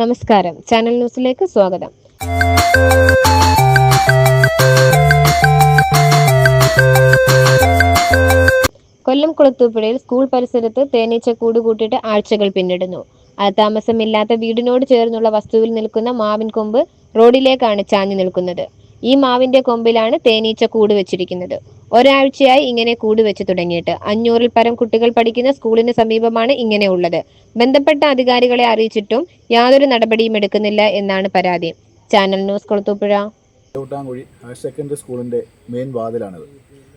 നമസ്കാരം. ചാനൽ ന്യൂസിലേക്ക് സ്വാഗതം. കൊല്ലം കുളത്തൂപ്പുഴയിൽ സ്കൂൾ പരിസരത്ത് തേനീച്ച കൂട് കൂട്ടിയിട്ട് ആഴ്ചകൾ പിന്നിടുന്നു. താമസമില്ലാത്ത വീടിനോട് ചേർന്നുള്ള വസ്തുവിൽ നിൽക്കുന്ന മാവിൻ കൊമ്പ് റോഡിലേക്കാണ് ചാഞ്ഞു നിൽക്കുന്നത്. ഈ മാവിന്റെ കൊമ്പിലാണ് തേനീച്ച കൂട് വെച്ചിരിക്കുന്നത്. ഒരാഴ്ചയായി ഇങ്ങനെ കൂട് വെച്ച് തുടങ്ങിയിട്ട്. അഞ്ഞൂറിൽ പരം കുട്ടികൾ പഠിക്കുന്ന സ്കൂളിന് സമീപമാണ് ഇങ്ങനെ ഉള്ളത്. ബന്ധപ്പെട്ട അധികാരികളെ അറിയിച്ചിട്ടും യാതൊരു നടപടിയും എടുക്കുന്നില്ല എന്നാണ് പരാതി. Channel news Kulathupuzha. Chavittankuzhi higher secondary സ്കൂളിന്റെ മെയിൻ വാതിലാണിത്.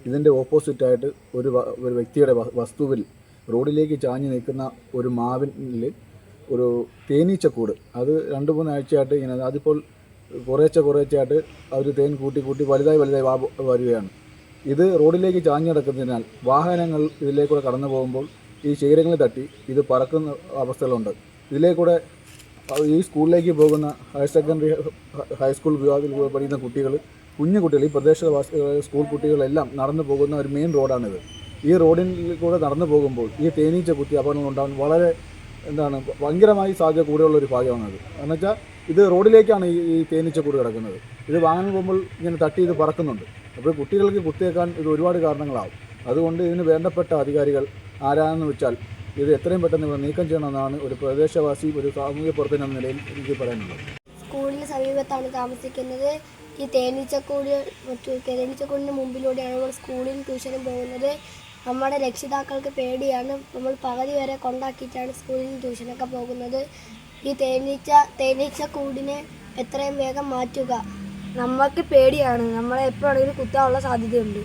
ഇതിന്റെ ഓപ്പോസിറ്റായിട്ട് ഒരു ഒരു വ്യക്തിയുടെ വസ്തുവിൽ റോഡിലേക്ക് ചാഞ്ഞു നിൽക്കുന്ന ഒരു മാവിൽ ഒരു തേനീച്ചക്കൂട് അത് രണ്ട് മൂന്നാഴ്ചയായിട്ട് ഇങ്ങനെ അതിപ്പോൾ കുറേശ്ശെ കുറേശ്ശെയായിട്ട് അവർ തേൻ കൂട്ടി കൂട്ടി വലുതായി വലുതായി വരികയാണ്. ഇത് റോഡിലേക്ക് ചാഞ്ഞു കിടക്കുന്നതിനാൽ വാഹനങ്ങൾ ഇതിലേക്കൂടെ കടന്നു പോകുമ്പോൾ ഈ ശീലങ്ങളിൽ തട്ടി ഇത് പറക്കുന്ന അവസ്ഥകളുണ്ട്. ഇതിലേക്കൂടെ ഈ സ്കൂളിലേക്ക് പോകുന്ന ഹയർ സെക്കൻഡറി ഹൈസ്കൂൾ വിഭാഗത്തിൽ പഠിക്കുന്ന കുട്ടികൾ കുഞ്ഞു കുട്ടികൾ ഈ പ്രദേശവാസികൾ സ്കൂൾ കുട്ടികളെല്ലാം നടന്നു പോകുന്ന ഒരു മെയിൻ റോഡാണിത്. ഈ റോഡിൽ കൂടെ നടന്നു പോകുമ്പോൾ ഈ തേനീച്ച കുത്തി അപകടങ്ങൾ ഉണ്ടാകാൻ വളരെ എന്താണ് ഭയങ്കരമായി സാധ്യത കൂടെയുള്ള ഒരു ഭാഗമാണത്. എന്ന് വെച്ചാൽ ഇത് റോഡിലേക്കാണ് ഈ ഈ തേനീച്ചക്കൂട് കിടക്കുന്നത്. ഇത് വാങ്ങാൻ പോകുമ്പോൾ ഇങ്ങനെ തട്ടി ഇത് പറക്കുന്നുണ്ട്. അപ്പോൾ കുട്ടികൾക്ക് കുത്തിയേക്കാൻ ഇത് ഒരുപാട് കാരണങ്ങളാവും. അതുകൊണ്ട് ഇതിന് വേണ്ടപ്പെട്ട അധികാരികൾ ആരാണെന്ന് വെച്ചാൽ ഇത് എത്രയും പെട്ടെന്ന് ഇവിടെ നീക്കം ചെയ്യണമെന്നാണ് ഒരു പ്രദേശവാസി ഒരു സാമൂഹ്യ പ്രവർത്തനം എന്ന നിലയിൽ എനിക്ക് പറയാനുള്ളത്. സ്കൂളിന് സമീപത്താണ് താമസിക്കുന്നത്. ഈ തേനീച്ചക്കൂട് മറ്റു തേനീച്ചക്കൂടിന് മുമ്പിലൂടെയാണ് നമ്മൾ സ്കൂളിൽ ട്യൂഷനും പോകുന്നത്. നമ്മുടെ രക്ഷിതാക്കൾക്ക് പേടിയാണ്. നമ്മൾ പകുതി വരെ കൊണ്ടാക്കിയിട്ടാണ് സ്കൂളിൽ ട്യൂഷനൊക്കെ പോകുന്നത്. ഈ തേനീച്ച തേനീച്ച കൂടിനെ എത്രയും വേഗം മാറ്റുക. നമ്മൾക്ക് പേടിയാണ്. നമ്മളെ എപ്പോഴാണെങ്കിലും കുത്താനുള്ള സാധ്യതയുണ്ട്.